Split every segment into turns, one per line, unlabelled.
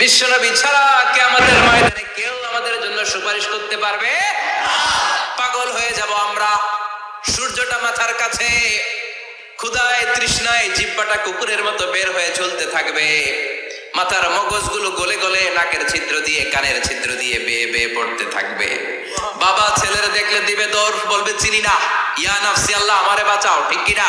বিশ্বনবী ছাড়া কে আমাদের ময়দানে কেউ আমাদের জন্য সুপারিশ করতে পারবে? পাগল হয়ে যাব আমরা। সূর্যটা মাথার কাছে ক্ষুদায় তৃষ্ণায় জিব্বাটা কুকুরের মতো বের হয়ে চলতে থাকবে। মাথার মগজগুলো গলে গলে নাকের ছিদ্র দিয়ে, কানের ছিদ্র দিয়ে বেয়ে বেয়ে পড়তে থাকবে। বাবা ছেলের দেখলে দিবে দৌড় বলবে, চিনি না। ইয়া নাফসি আল্লাহ, আমারে বাঁচাও, ঠিক কিনা?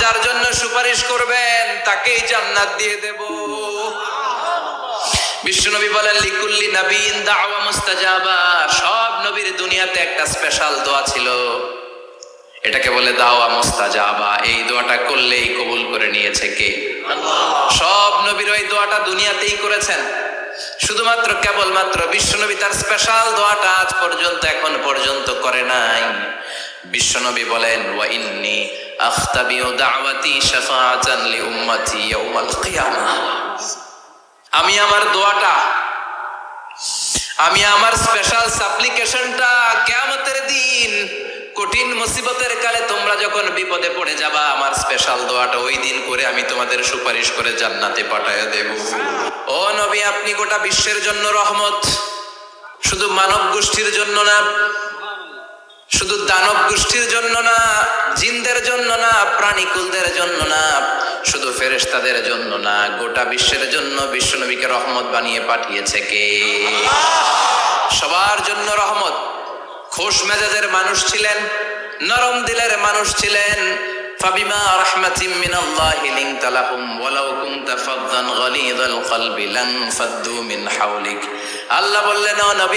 যার জন্য সুপারিশ করবেন, তাকেই জান্নাত দিয়ে দেব। বিশ্বনবী বলেন, লিকুল্লি নবীন দাওয়া মুস্তাজাবা। সব নবীর দুনিয়াতে একটা স্পেশাল দোয়া ছিল। এটাকে বলে দাওয়া মুস্তাজাবা। এই দোয়াটা করলেই কবুল করে নিয়েছে কে? সব নবীর ওই দোয়াটা দুনিয়াতেই করেছেন। শুধুমাত্র কেবলমাত্র বিশ্বনবী তার স্পেশাল দোয়াটা আজ পর্যন্ত এখন পর্যন্ত করে নাই। বিশ্বনবী বলেন, ওয়া ইন্নি আখতাবিউ দাওয়াতি শাফাআতান লি উম্মতি ইয়াউমাল কিয়ামাহ আমি আমার দোয়াটা, আমি আমার স্পেশাল সাপ্লিকেশনটা কেয়ামতের দিন কঠিন মুসিবতের যখন বিপদে পড়ে যাবা, আমার স্পেশাল দোয়াটা ওই দিন করে আমি তোমাদের সুপারিশ করে জান্নাতে পাঠায় দেব। ও নবী, আপনি গোটা বিশ্বের জন্য রহমত। শুধু মানব গোষ্ঠীর জন্য না, শুধু দানব গোষ্ঠীর জন্য না, জিনদের জন্য না, প্রাণীকুলদের জন্য না, শুধু ফেরেশতাদের জন্য না, গোটা বিশ্বের জন্য বিশ্বনবীকে রহমত বানিয়ে পাঠিয়েছে কে? সবার জন্য রহমত। খোশ মেজাজের মানুষ ছিলেন নরম দিলের মানুষ ছিলেন।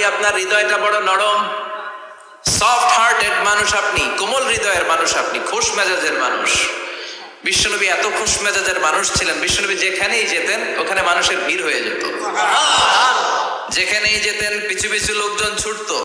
আপনার হৃদয়টা বড় নরম। মানুষ আপনি, কোমল হৃদয়ের মানুষ আপনি, খুশ মেজাজের মানুষ। বিশ্বনবী এত খুশ মেজাজের মানুষ ছিলেন, বিশ্বনবী যেখানেই যেতেন, ওখানে মানুষের ভিড় হয়ে যেত। যেখানেই যেতেন, পিছু পিছু লোকজন ছুটতো।